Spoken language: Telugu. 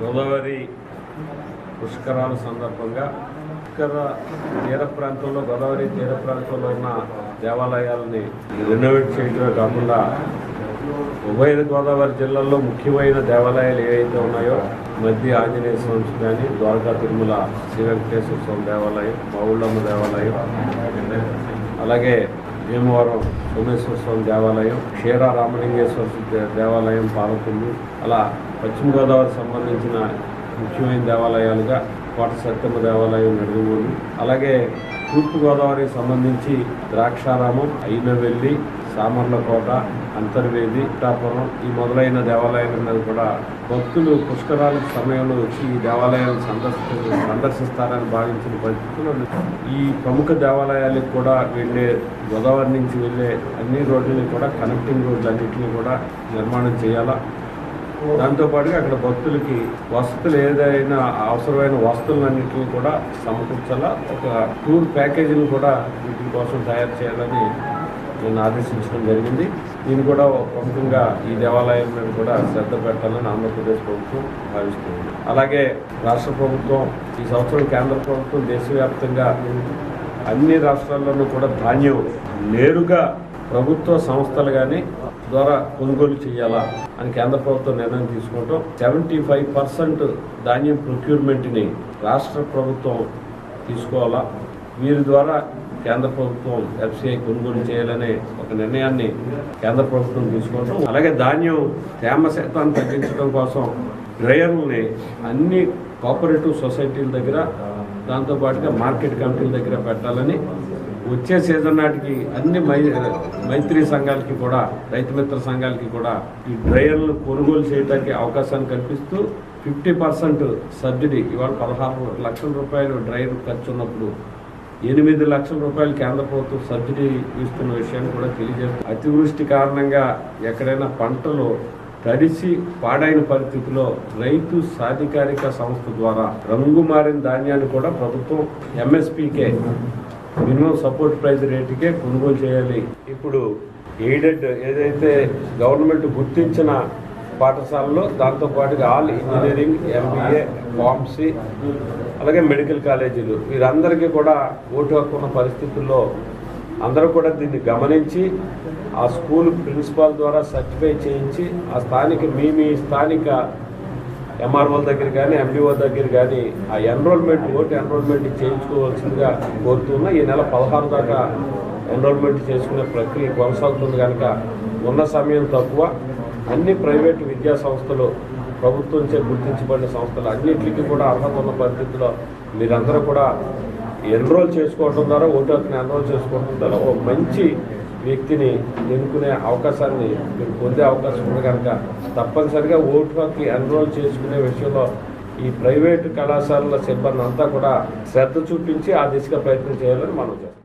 గోదావరి పుష్కరాల సందర్భంగా పుష్కర తీర ప్రాంతంలో గోదావరి తీర ప్రాంతంలో ఉన్న దేవాలయాలని రెనోవేట్ చేయడమే కాకుండా ఉభయ గోదావరి జిల్లాల్లో ముఖ్యమైన దేవాలయాలు ఏవైతే ఉన్నాయో మధ్య ఆంజనేయ స్వామి కానీ ద్వారకా తిరుమల శ్రీ వెంకటేశ్వర స్వామి దేవాలయం మౌళ్ళమ్మ దేవాలయం అలాగే భీమవరం సోమేశ్వర స్వామి దేవాలయం క్షీర రామలింగేశ్వర దేవాలయం పాలకొల్లు అలా పశ్చిమ గోదావరికి సంబంధించిన ముఖ్యమైన దేవాలయాలుగా కోట సత్యమ్మ దేవాలయం నడుగుమూరు అలాగే తూర్పుగోదావరికి సంబంధించి ద్రాక్షారామం అయినవెల్లి సామర్లకోట అంతర్వేది పిఠాపురం ఈ మొదలైన దేవాలయాల మీద కూడా భక్తులు పుష్కరాల సమయంలో వచ్చి ఈ దేవాలయాలను సందర్శి సందర్శిస్తారని భావించిన పరిస్థితుల్లో ఈ ప్రముఖ దేవాలయాలకు కూడా వెళ్ళే గోదావరి నుంచి వెళ్ళే అన్ని రోడ్లని కూడా కనెక్టింగ్ రోడ్లు అన్నింటినీ కూడా నిర్మాణం చేయాలా? దాంతోపాటుగా అక్కడ భక్తులకి వసతులు ఏదైనా అవసరమైన వస్తువులన్నింటిని కూడా సమకూర్చాలా? ఒక టూర్ ప్యాకేజీని కూడా వీటి కోసం తయారు చేయాలని నేను ఆదేశించడం జరిగింది. దీన్ని కూడా ప్రముఖంగా ఈ దేవాలయం మీద కూడా శ్రద్ధ పెట్టాలని ఆంధ్రప్రదేశ్ ప్రభుత్వం భావిస్తుంది. అలాగే రాష్ట్ర ప్రభుత్వం ఈ సంవత్సరం కేంద్ర ప్రభుత్వం దేశవ్యాప్తంగా అన్ని రాష్ట్రాల్లోనూ కూడా ధాన్యం నేరుగా ప్రభుత్వ సంస్థలు కానీ ద్వారా కొనుగోలు చేయాలా అని కేంద్ర ప్రభుత్వం నిర్ణయం తీసుకుంటాం సెవెంటీ ఫైవ్ పర్సెంట్ ధాన్యం ప్రొక్యూర్మెంట్ని రాష్ట్ర ప్రభుత్వం తీసుకోవాలా? వీరి ద్వారా కేంద్ర ప్రభుత్వం ఎఫ్సిఐ కొనుగోలు చేయాలనే ఒక నిర్ణయాన్ని కేంద్ర ప్రభుత్వం తీసుకుంటాం అలాగే ధాన్యం తేమ శాతాన్ని తగ్గించడం కోసం డ్రయర్లని అన్ని కోఆపరేటివ్ సొసైటీల దగ్గర దాంతోపాటుగా మార్కెట్ కమిటీల దగ్గర పెట్టాలని వచ్చే సీజన్ నాటికి అన్ని మై మైత్రి సంఘాలకి కూడా రైతు మిత్ర సంఘాలకి కూడా ఈ డ్రైయర్లు కొనుగోలు చేయడానికి అవకాశాన్ని కల్పిస్తూ ఫిఫ్టీ పర్సెంట్ సబ్సిడీ ఇవాళ పదహారు లక్షల రూపాయలు డ్రైవర్ ఖర్చు ఉన్నప్పుడు ఎనిమిది లక్షల రూపాయలు కేంద్ర ప్రభుత్వం సబ్సిడీ ఇస్తున్న విషయాన్ని కూడా తెలియజేస్తుంది అతివృష్టి కారణంగా ఎక్కడైనా పంటలు తడిసి పాడైన పరిస్థితిలో రైతు సాధికారిక సంస్థ ద్వారా రంగు మారిన ధాన్యాన్ని కూడా ప్రభుత్వం ఎంఎస్పీకే మినిమం సపోర్ట్ ప్రైస్ రేటుకే కొనుగోలు చేయాలి. ఇప్పుడు ఎయిడెడ్ ఏదైతే గవర్నమెంట్ గుర్తించిన పాఠశాలలో దాంతోపాటుగా ఆల్ ఇంజనీరింగ్ ఎంబీఏ ఫార్మసీ అలాగే మెడికల్ కాలేజీలు. వీరందరికీ కూడా ఓటు హక్కు ఉన్న పరిస్థితుల్లో అందరూ కూడా దీన్ని గమనించి ఆ స్కూల్ ప్రిన్సిపాల్ ద్వారా సర్టిఫై చేయించి ఆ స్థానిక మీ మీ స్థానిక ఎంఆర్ఓల దగ్గర కానీ ఎండిఓ దగ్గర కానీ ఆ ఎన్రోల్మెంట్ ఓటు ఎన్రోల్మెంట్ చేయించుకోవాల్సిందిగా కోరుతున్నా. ఈ నెల పదహారు దాకా ఎన్రోల్మెంట్ చేసుకునే ప్రక్రియ కొనసాగుతుంది కనుక ఉన్న సమయం తక్కువ. అన్ని ప్రైవేటు విద్యా సంస్థలు ప్రభుత్వంచే గుర్తించబడిన సంస్థలు అన్నింటికి కూడా అర్హత ఉన్న పరిస్థితిలో మీరందరూ కూడా ఎన్రోల్ చేసుకోవడం ద్వారా ఓటు హక్కుని ఎన్రోల్ చేసుకోవడం ద్వారా ఒక మంచి వ్యక్తిని ఎన్నుకునే అవకాశాన్ని మీరు పొందే అవకాశం ఉంది కనుక తప్పనిసరిగా ఓటు హక్కు ఎన్రోల్ చేసుకునే విషయంలో ఈ ప్రైవేటు కళాశాలల సిబ్బంది అంతా కూడా శ్రద్ధ చూపించి ఆ దిశగా ప్రయత్నం చేయాలని మనం చేస్తాం.